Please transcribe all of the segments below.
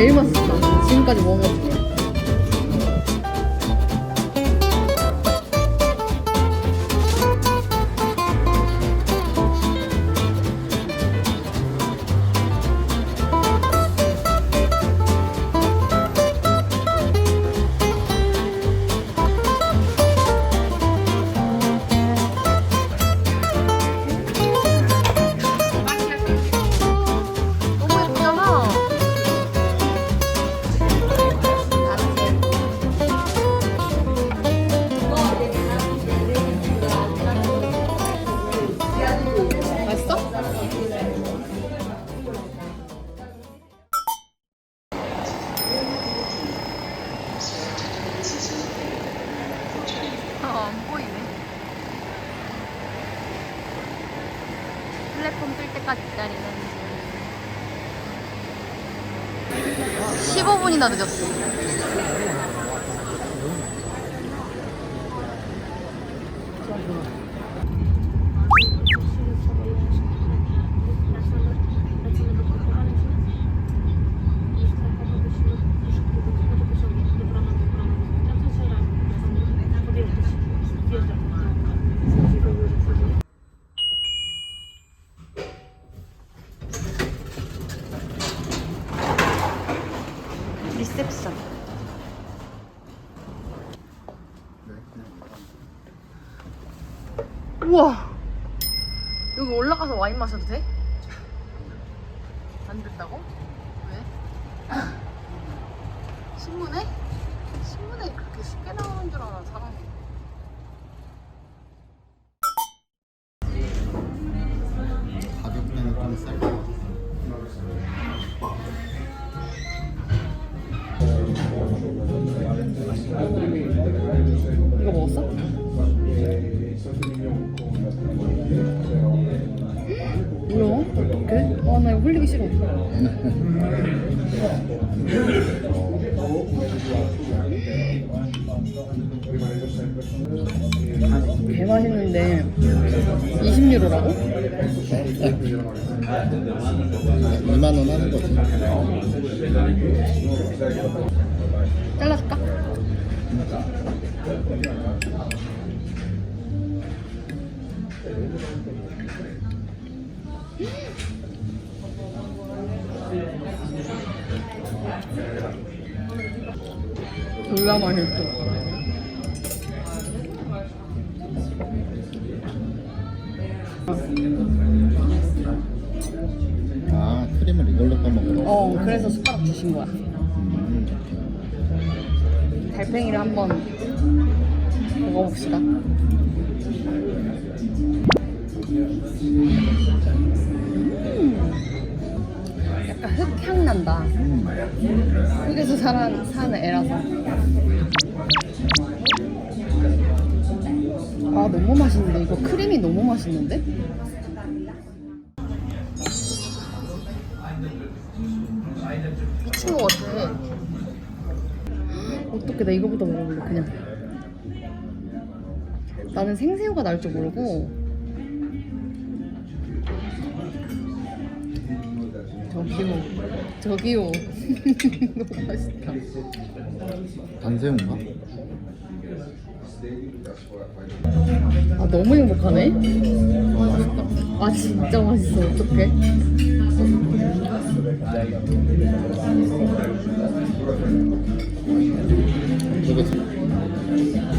제일 맛있다. 지금까지 중 중. 15분이나 늦었어. 리셉션. 우와. 여기 올라가서 와인 마셔도 돼? 안 된다고? 왜? 신문에? 신문에 그렇게 쉽게 나오는 줄 알아 사람이. 가격대는 좀 쌀. 이 개 맛있는데 20유로라고? 2만 원 하는 거지. 잘라줄까? 졸라 맛있어. 아, 크림을 이걸로 떠먹어. 어, 그래서 숟가락 주신 거야. 음, 달팽이를 한번 먹어봅시다. 음, 약간 흙향 난다. 음. 흙에서 사는, 사는 애라서. 아, 너무 맛있는데? 이거 크림이 너무 맛있는데? 미친 것 같아. 어떻게 나 이거보다 먹어볼래 그냥 나는 생새우가 날 줄 모르고 저기요. 저기요. 너무 맛있다. 단새우인가? 아 너무 행복하네? 어, 맛있다. 아 진짜 맛있어. 어떡해?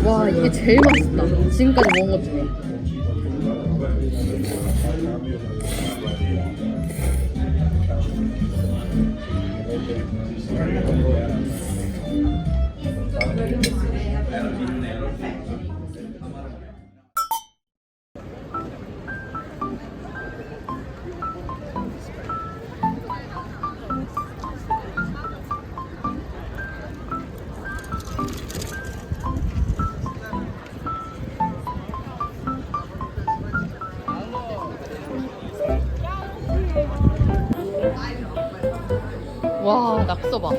와 이게 제일 맛있다. 지금까지 먹은 것 중에 와 낙서 봐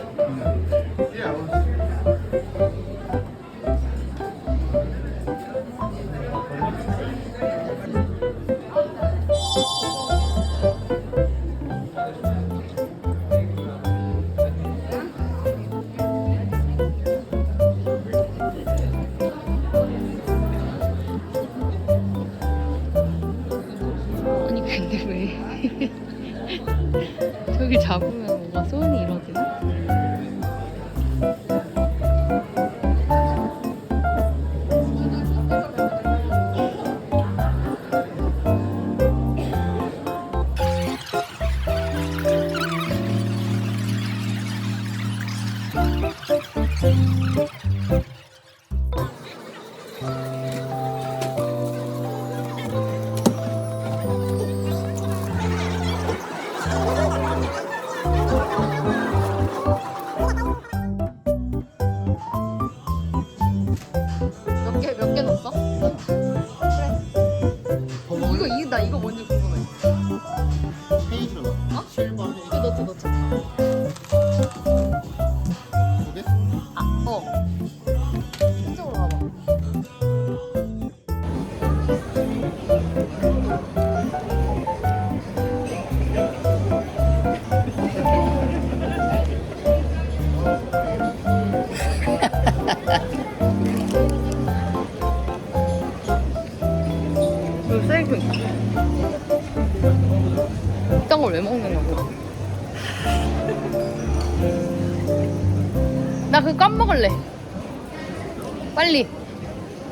빨리.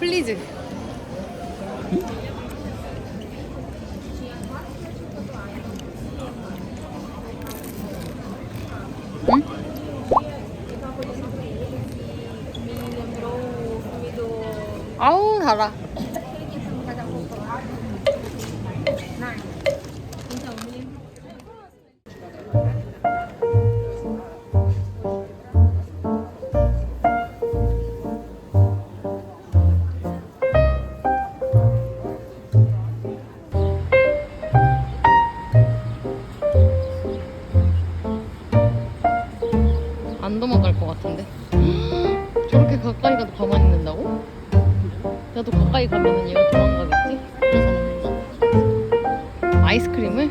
플리즈 아우 달아. 나도 가까이 가면 얘가 도망가겠지? 그래서 아이스크림을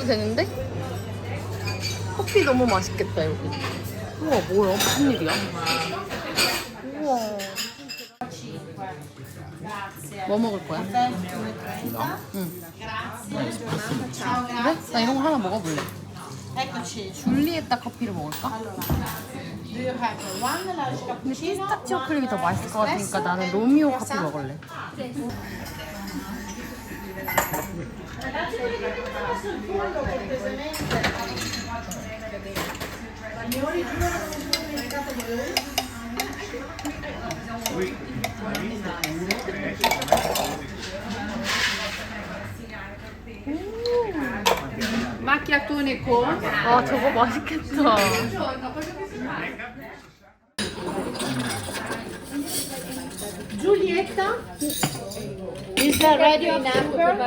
가도 되는데? 커피 너무 맛있겠다 여기 우와 뭐야? 무슨 일이야? 우와 뭐 먹을 거야? 응. 그래? 나 이런 거 하나 먹어볼래 줄리에따 커피를 먹을까? 근데 피스타치오 클립이 더 맛있을 것 같으니까 나는 로미오 커피 먹을래 Macchiatone con 아 저거 맛있겠다. Giulietta. Is that ready in amber?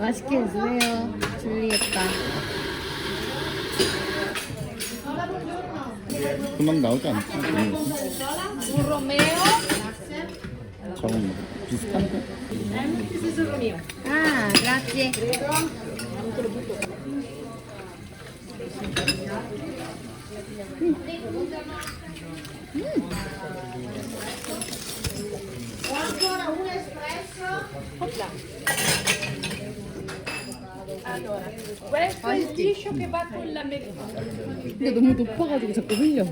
맛있게 드세요. 줄리에타. 금방 나오지 않지? Un Romeo. 저건 뭐 비슷한데? This is a Romeo. 아, grazie. Ho questo è il liscio che va con l'americano. 근데 너무 높아가지고 자꾸 흘려.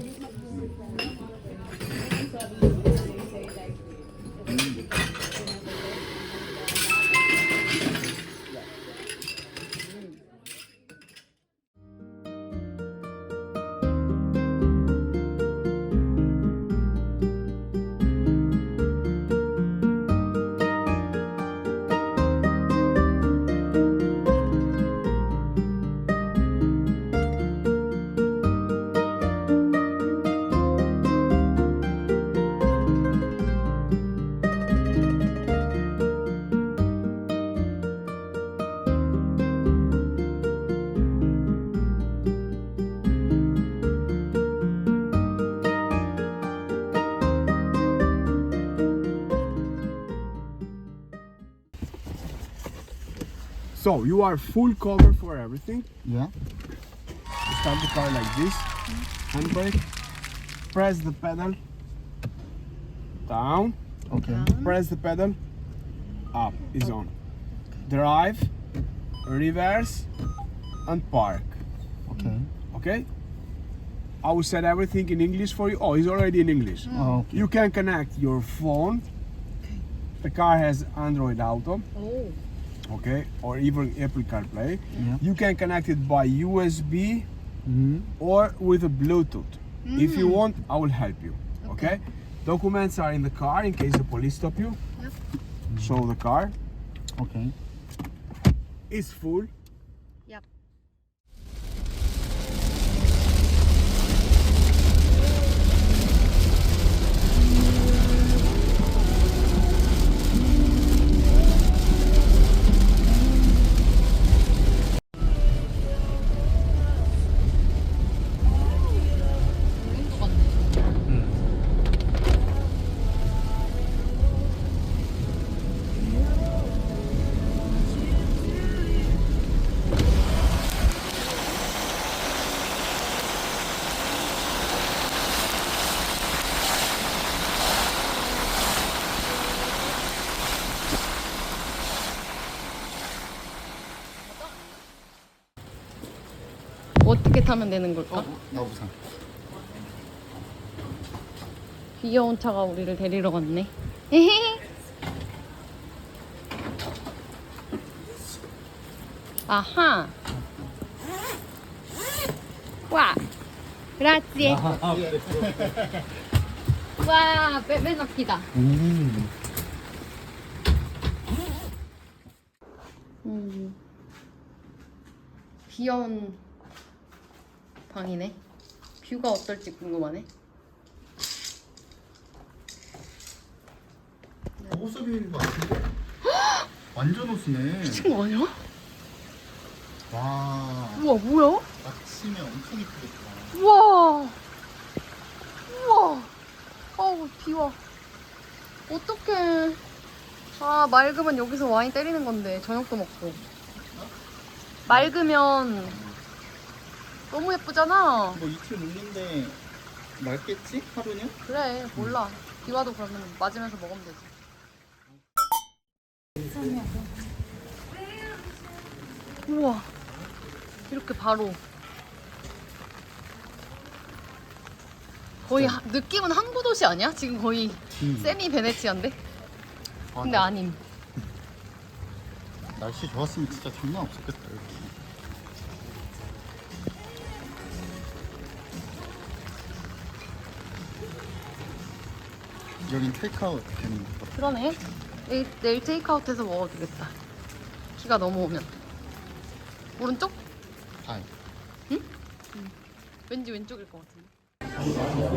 So you are full cover for everything. Yeah. Start the car like this. Handbrake. Press the pedal. Down. Okay. Down. Press the pedal. Up is on. Drive. Reverse. And park. Okay. Okay. I will set everything in English for you. Oh, it's already in English. Oh, okay. You can connect your phone. The car has Android Auto. Oh okay, or even Apple CarPlay, yeah. you can connect it by USB mm -hmm. or with a Bluetooth. Mm. If you mm. want, I will help you. Okay. okay. Documents are in the car in case the police stop you. Yep. Show the car. Okay. It's full. 어떻게 타면 되는 걸까? 나 우산. 귀여운 차가 우리를 데리러 갔네. 아하. 와. grazie. 와, 빼빼넣기다. 음. 음. 귀여운 방이네. 뷰가 어떨지 궁금하네. 호수비인 것 같은데? 완전 호수네. 미친 거 아니야? 와. 우와, 뭐야? 아침에 엄청 이쁘겠다. 우와. 우와. 어우, 비와. 어떡해. 아, 맑으면 여기서 와인 때리는 건데, 저녁도 먹고. 맑으면 너무 예쁘잖아. 뭐 이틀 묵는데 맛있겠지? 하루는? 그래 몰라 비 와도 그러면 맞으면서 먹으면 되지 우와 이렇게 바로 거의 하- 느낌은 항구 도시 아니야? 지금 거의 세미 베네치아인데? 아, 근데 아님 날씨 좋았으면 진짜 장난 없었겠다 여기. 여긴 테이크아웃 되는 거. 그러네. 내일, 내일 테이크아웃해서 먹어도 되겠다. 비가 넘어오면. 오른쪽? 아, 왠지 왼쪽일 것 같은데.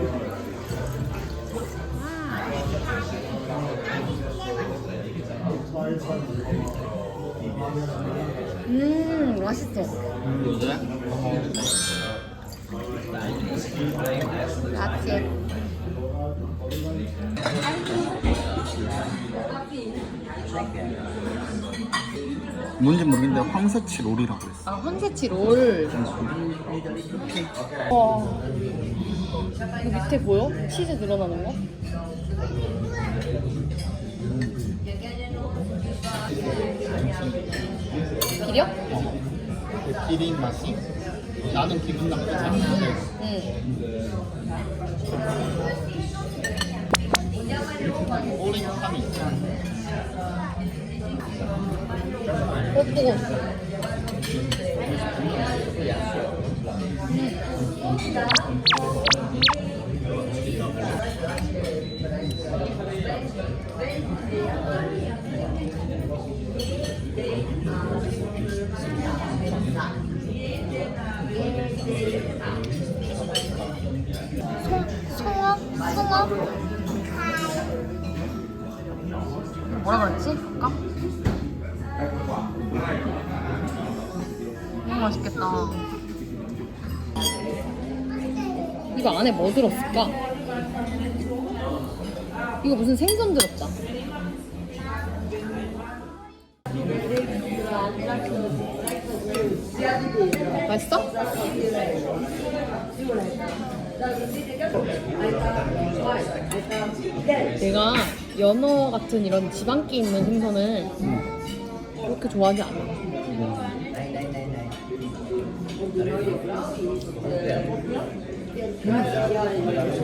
음 맛있어. 야채 뭔지 모르겠는데 황새치 롤이라고 했어. 아 황새치 롤와 이거 밑에 보여? 치즈 늘어나는 거? 비려? 그 기린 맛이 나는 기분 나쁘지 않은데 응 오렌지함이 있잖아. 어, 뜨거. 송 뭐라 그랬지? 아까? 너무 맛있겠다. 이거 안에 뭐 들었을까? 이거 무슨 생선 들었다. 맛있어? 내가 연어 같은 이런 지방기 있는 생선을 그렇게 좋아하지 않아.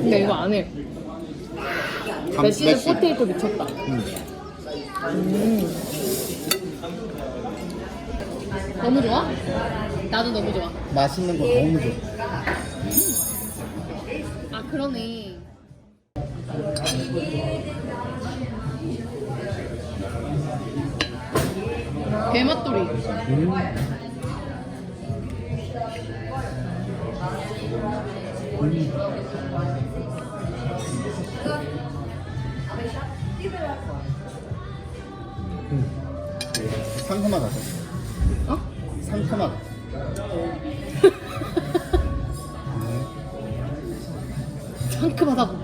근데 이거 안에 메시드 포테이토 미쳤다. 음. 너무 좋아? 나도 너무 좋아. 맛있는 거 너무 좋아. 아 그러네. 게맛돌이. 상큼하다. 어? 상큼하다. 상큼하다고.